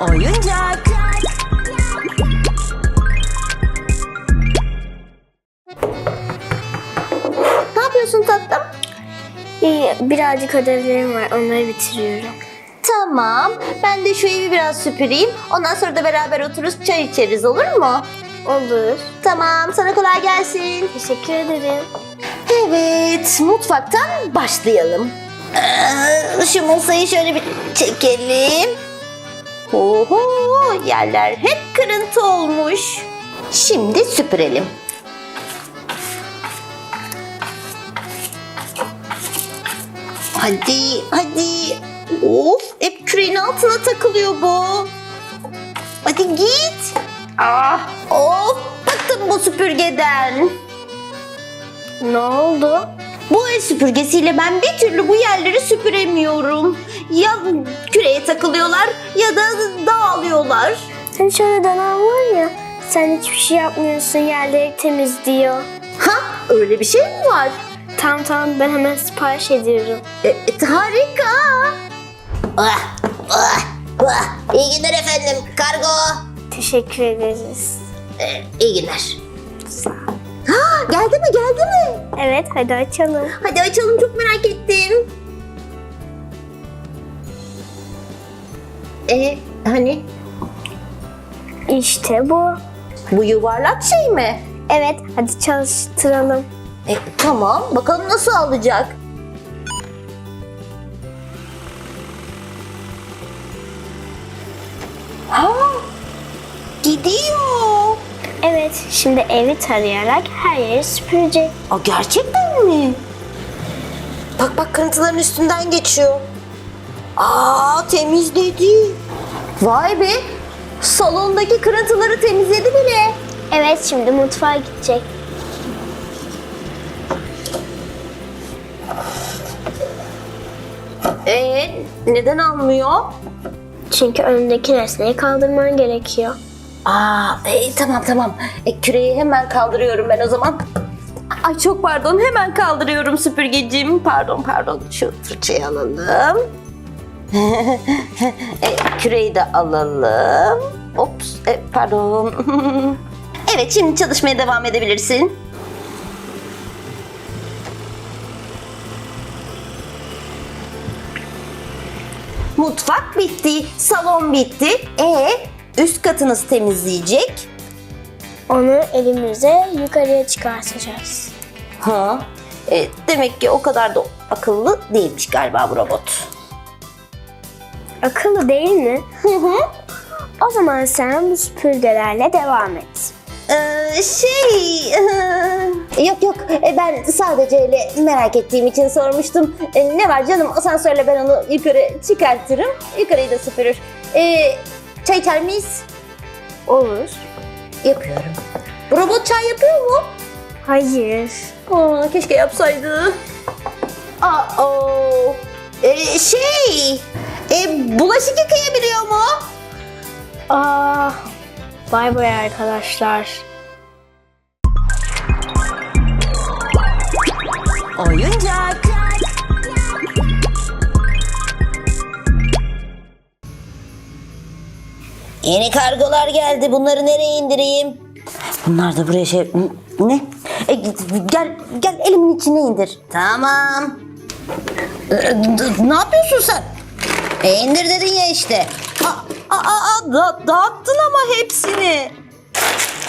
Oyuncak. Ne yapıyorsun tatlım? İyi, birazcık ödevlerim var. Onları bitiriyorum. Tamam. Ben de şu evi biraz süpüreyim. Ondan sonra da beraber otururuz çay içeriz olur mu? Olur. Tamam. Sana kolay gelsin. Teşekkür ederim. Evet. Mutfaktan başlayalım. Ee, Şu masayı şöyle bir çekelim. Oho, yerler hep kırıntı olmuş. Şimdi süpürelim. Hadi, hadi. Of, hep küreğin altına takılıyor bu. Hadi git. Ah, of, bıktım bu süpürgeden. Ne oldu? Bu el süpürgesiyle ben bir türlü bu yerleri süpüremiyorum. Ya küreye takılıyorlar ya da dağılıyorlar. Senin şöyle dönem var ya. Sen hiçbir şey yapmıyorsun. Yerleri temizliyor. Ha öyle bir şey mi var? Tamam tamam ben hemen sipariş ediyorum. E, e, harika. Ah, ah, ah. İyi günler efendim. Kargo. Teşekkür ederiz. E, iyi günler. Ha, geldi mi geldi mi? Evet hadi açalım. Hadi açalım çok merak ettim. E hani İşte bu. bu yuvarlak şey mi? Evet hadi çalıştıralım. E, tamam bakalım nasıl alacak. Ha, gidiyor. Evet şimdi evi tarayarak her yeri süpürecek. Aa, gerçekten mi? Bak bak kırıntıların üstünden geçiyor. Aa temizledi. Vay be. Salondaki kırıntıları temizledi bile. Evet şimdi mutfağa gidecek. Ee, neden almıyor? Çünkü önündeki nesneyi kaldırman gerekiyor. Aa, e, tamam tamam. E, küreyi hemen kaldırıyorum ben o zaman. Ay çok pardon hemen kaldırıyorum süpürgecim. Pardon pardon şu fırçayı alalım. e, küreyi de alalım. Ops e, pardon. evet şimdi çalışmaya devam edebilirsin. Mutfak bitti, salon bitti. E üst katınız temizleyecek. Onu elimize yukarıya çıkartacağız. Ha, e, demek ki o kadar da akıllı değilmiş galiba bu robot. Akıllı değil mi? O zaman sen bu süpürgelerle devam et. Ee, şey... e, yok yok E, ben sadece öyle merak ettiğim için sormuştum. E, ne var canım asansörle ben onu yukarı çıkartırım. Yukarıyı da süpürür. E, çay içer miyiz? Olur. Yapıyorum. Robot çay yapıyor mu? Hayır. Aa, keşke yapsaydı. Aa, o. E, şey... Bulaşık yıkayabiliyor mu? Aa, bay bay arkadaşlar. Oyuncak. Yeni kargolar geldi. Bunları nereye indireyim? Bunlar da buraya şey... Ne? E, gel, gel elimin içine indir. Tamam. E, d- ne yapıyorsun sen? E, indir dedin ya işte. Aa, aa, aa, da, dağıttın ama hepsini.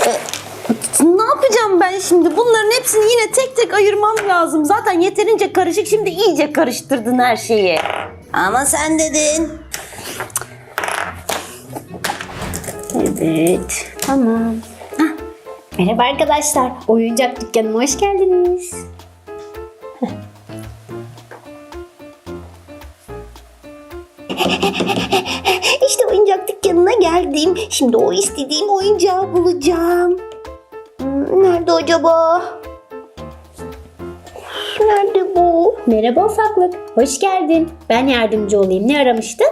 E, ne yapacağım ben şimdi? Bunların hepsini yine tek tek ayırmam lazım. Zaten yeterince karışık. Şimdi iyice karıştırdın her şeyi. Ama sen dedin. Evet. Tamam. Hah. Merhaba arkadaşlar. Oyuncak dükkanıma hoş geldiniz. İşte oyuncak dükkanına geldim. Şimdi o istediğim oyuncağı bulacağım. Nerede acaba? Nerede bu? Merhaba ufaklık. Hoş geldin. Ben yardımcı olayım. Ne aramıştın?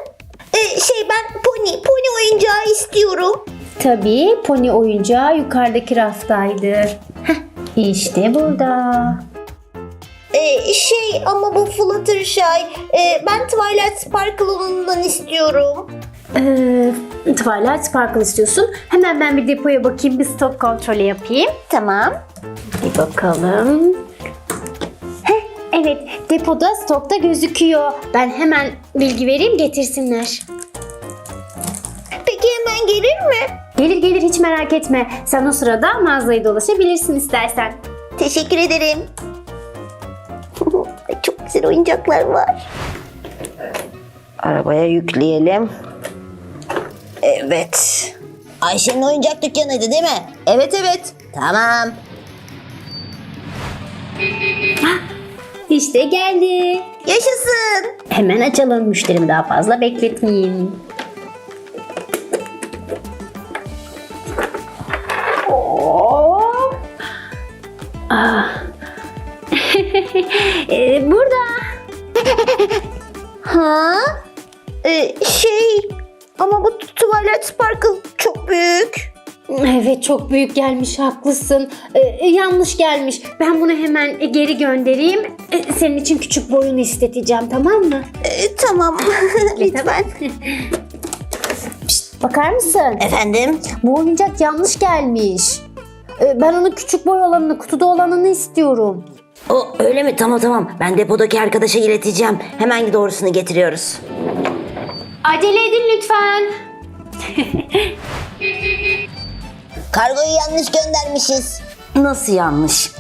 Ee, şey ben pony, pony oyuncağı istiyorum. Tabii pony oyuncağı yukarıdaki raftaydı. Heh, işte burada. Ee, şey ama bu Fluttershy. Ee, ben Twilight Sparkle olanından istiyorum. Ee, Twilight Sparkle istiyorsun. Hemen ben bir depoya bakayım, bir stok kontrolü yapayım. Tamam. Bir bakalım. Heh, evet, depoda stokta gözüküyor. Ben hemen bilgi vereyim, getirsinler. Peki hemen gelir mi? Gelir gelir hiç merak etme. Sen o sırada mağazayı dolaşabilirsin istersen. Teşekkür ederim. Güzel oyuncaklar var. Arabaya yükleyelim. Evet. Ayşe'nin oyuncak dükkanıydı değil mi? Evet evet. Tamam. İşte geldi. Yaşasın. Hemen açalım. Müşterimi daha fazla bekletmeyeyim. Ama bu Twilight Sparkle çok büyük. Evet çok büyük gelmiş haklısın. Ee, yanlış gelmiş. Ben bunu hemen e, geri göndereyim. Ee, senin için küçük boyunu isteteceğim tamam mı? Ee, tamam. Lütfen. Bakar mısın? Efendim? Bu oyuncak yanlış gelmiş. Ee, ben onun küçük boy olanını, kutuda olanını istiyorum. O öyle mi? Tamam tamam. Ben depodaki arkadaşa ileteceğim. Hemen doğrusunu getiriyoruz. Acele edin lütfen. Kargoyu yanlış göndermişiz. Nasıl yanlış?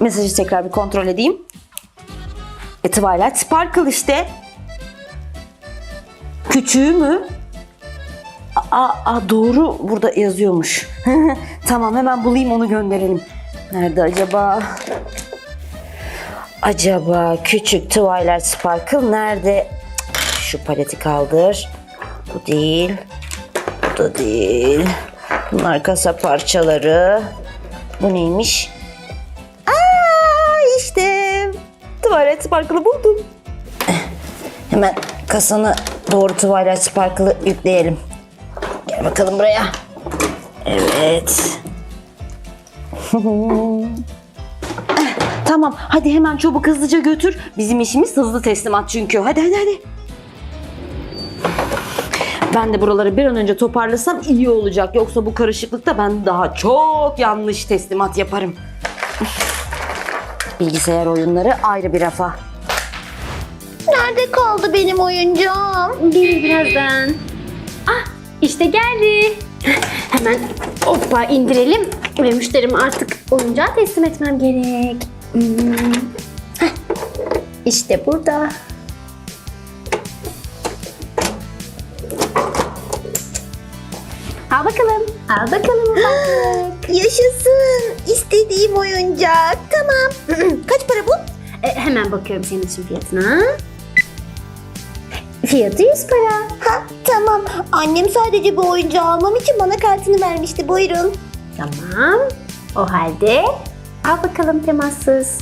Mesajı tekrar bir kontrol edeyim. E, Twilight Sparkle işte. Küçüğü mü? Aa, aa, doğru burada yazıyormuş. tamam hemen bulayım onu gönderelim. Nerede acaba? Acaba küçük Twilight Sparkle nerede? Şu paleti kaldır. Bu değil. Bu da değil. Bunlar kasa parçaları. Bu neymiş? Aa işte. Twilight Sparkle'ı buldum. Hemen kasanı doğru Twilight Sparkle'ı yükleyelim. Gel bakalım buraya. Evet. Eh, tamam hadi hemen çabuk hızlıca götür. Bizim işimiz hızlı teslimat çünkü. Hadi hadi hadi. Ben de buraları bir an önce toparlasam iyi olacak. Yoksa bu karışıklıkta ben daha çok yanlış teslimat yaparım. Bilgisayar oyunları ayrı bir rafa. Nerede kaldı benim oyuncağım? Gelir birazdan. Ah işte geldi. Hemen hoppa indirelim ve müşterime artık oyuncağı teslim etmem gerek. Hmm. Heh, İşte burada. Bakalım. Al bakalım ufaklık. Yaşasın. İstediğim oyuncak. Tamam. Kaç para bu? E, hemen bakıyorum senin için fiyatına. Fiyatı 100 para. Ha, tamam. Annem sadece bu oyuncağı almam için bana kartını vermişti. Buyurun. Tamam. O halde al bakalım temassız.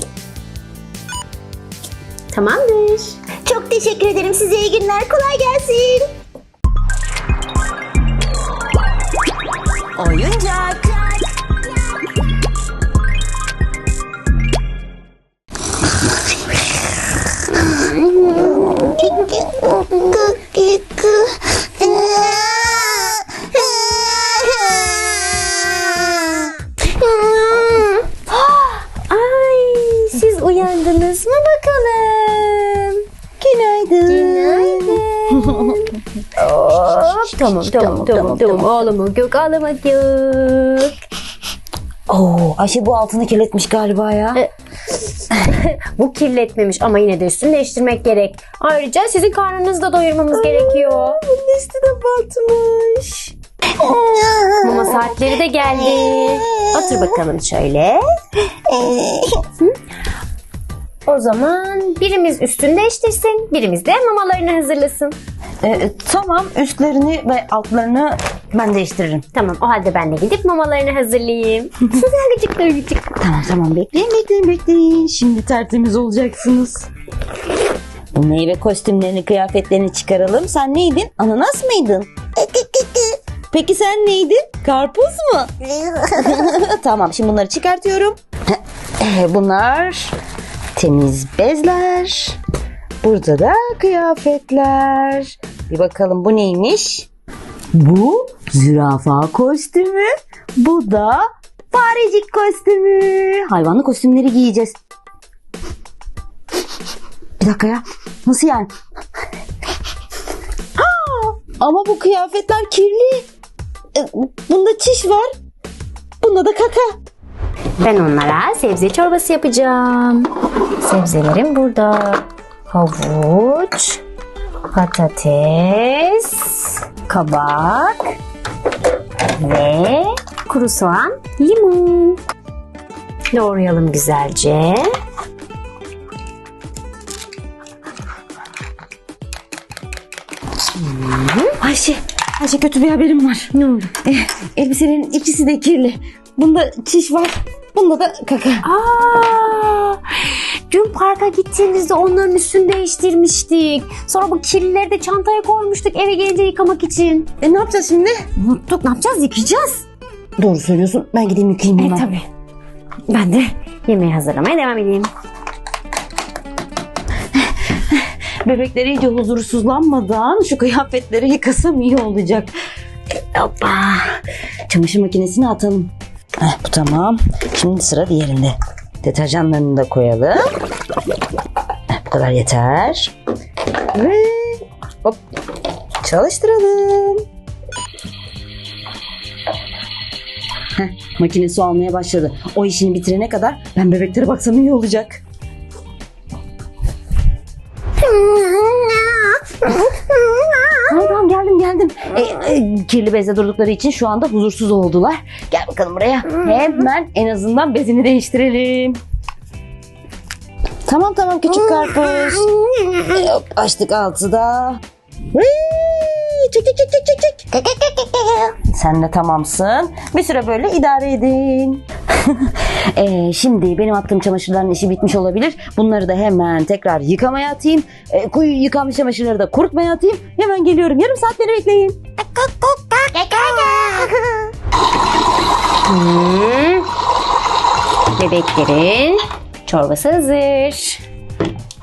Tamamdır. Çok teşekkür ederim. Size iyi günler. Kolay gelsin. Oyuncak. Tamam, tamam, tamam. Ağlamak yok, ağlamak yok. Oo, Ayşe bu altını kirletmiş galiba ya. Bu kirletmemiş ama yine de üstünü değiştirmek gerek. Ayrıca sizin karnınızı da doyurmamız gerekiyor. Bunun üstüne batmış. Mama saatleri de geldi. Otur bakalım şöyle. Hı? O zaman birimiz üstünü değiştirsin, birimiz de mamalarını hazırlasın. Ee, tamam üstlerini ve altlarını ben değiştiririm. Tamam, o halde ben de gidip mamalarını hazırlayayım. gıcık gıcık. Tamam tamam bekleyin bekleyin bekleyin. Şimdi tertemiz olacaksınız. Bu meyve kostümlerini kıyafetlerini çıkaralım. Sen neydin? Ananas mıydın? Peki sen neydin? Karpuz mu? tamam şimdi bunları çıkartıyorum. Bunlar temiz bezler. Burada da kıyafetler. Bir bakalım bu neymiş? Bu zürafa kostümü. Bu da farecik kostümü. Hayvanlı kostümleri giyeceğiz. Bir dakika ya. Nasıl yani? Aa, ama bu kıyafetler kirli. E, Bunda çiş var. Bunda da kaka. Ben onlara sebze çorbası yapacağım. Sebzelerim burada. Havuç, patates, kabak ve kuru soğan, limon. Doğrayalım güzelce. Ayşe, Ayşe kötü bir haberim var. Ne oldu? elbiselerin ikisi de kirli. Bunda çiş var. Bunda da kaka. Aa, dün parka gittiğimizde onların üstünü değiştirmiştik. Sonra bu kirlileri de çantaya koymuştuk eve gelince yıkamak için. E ne yapacağız şimdi? Unuttuk ne yapacağız yıkayacağız. Doğru söylüyorsun. Ben gideyim yıkayayım E hemen. tabii. Ben de yemeği hazırlamaya devam edeyim. Bebekler iyice huzursuzlanmadan şu kıyafetleri yıkasam iyi olacak. Hoppa. Çamaşır makinesine atalım. Heh, bu tamam. Şimdi sıra diğerinde. Deterjanlarını da koyalım. Heh, bu kadar yeter. Ve hop çalıştıralım. Heh, makine su almaya başladı. O işini bitirene kadar ben bebeklere baksam iyi olacak. E, e, kirli bezde durdukları için şu anda huzursuz oldular. Gel bakalım buraya. Hemen en azından bezini değiştirelim. Tamam tamam küçük karpuz. Hop, açtık altı da. Çık çık çık çık çık çık. Sen de tamamsın. Bir süre böyle idare edin. E, şimdi benim attığım çamaşırların işi bitmiş olabilir. Bunları da hemen tekrar yıkamaya atayım. E, kuyu yıkanmış çamaşırları da kurutmaya atayım. Hemen geliyorum. Yarım saat beni bekleyin. Hmm. Bebeklerin çorbası hazır.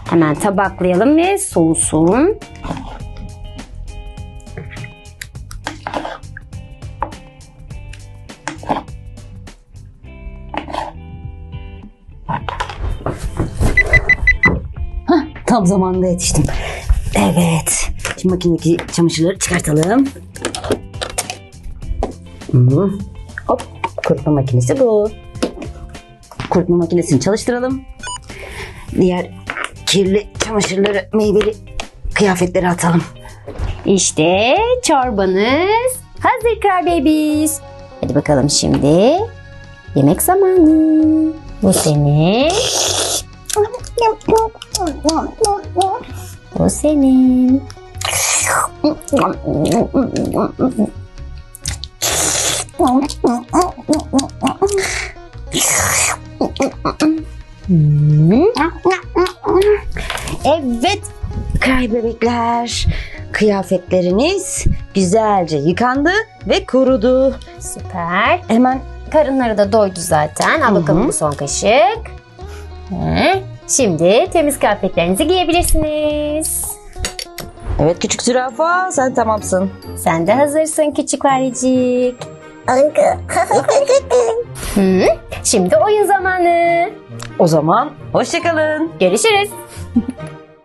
Hemen tabaklayalım ve soğusun. Tam zamanında yetiştim. Evet. Şimdi makinedeki çamaşırları çıkartalım. Hı. Hop. Kurutma makinesi bu. Kurutma makinesini çalıştıralım. Diğer kirli çamaşırları, meyveli kıyafetleri atalım. İşte çorbanız hazır Kral Babies. Hadi bakalım şimdi yemek zamanı. Bu senin. Bu senin. Evet. Kray bebekler. Kıyafetleriniz güzelce yıkandı ve kurudu. Süper. Hemen Karınları da doydu zaten. Al bakalım bu son kaşık. Hı. Şimdi temiz kıyafetlerinizi giyebilirsiniz. Evet küçük zürafa sen tamamsın. Sen de hazırsın küçük farecik. Hı. Şimdi oyun zamanı. O zaman hoşçakalın. Görüşürüz.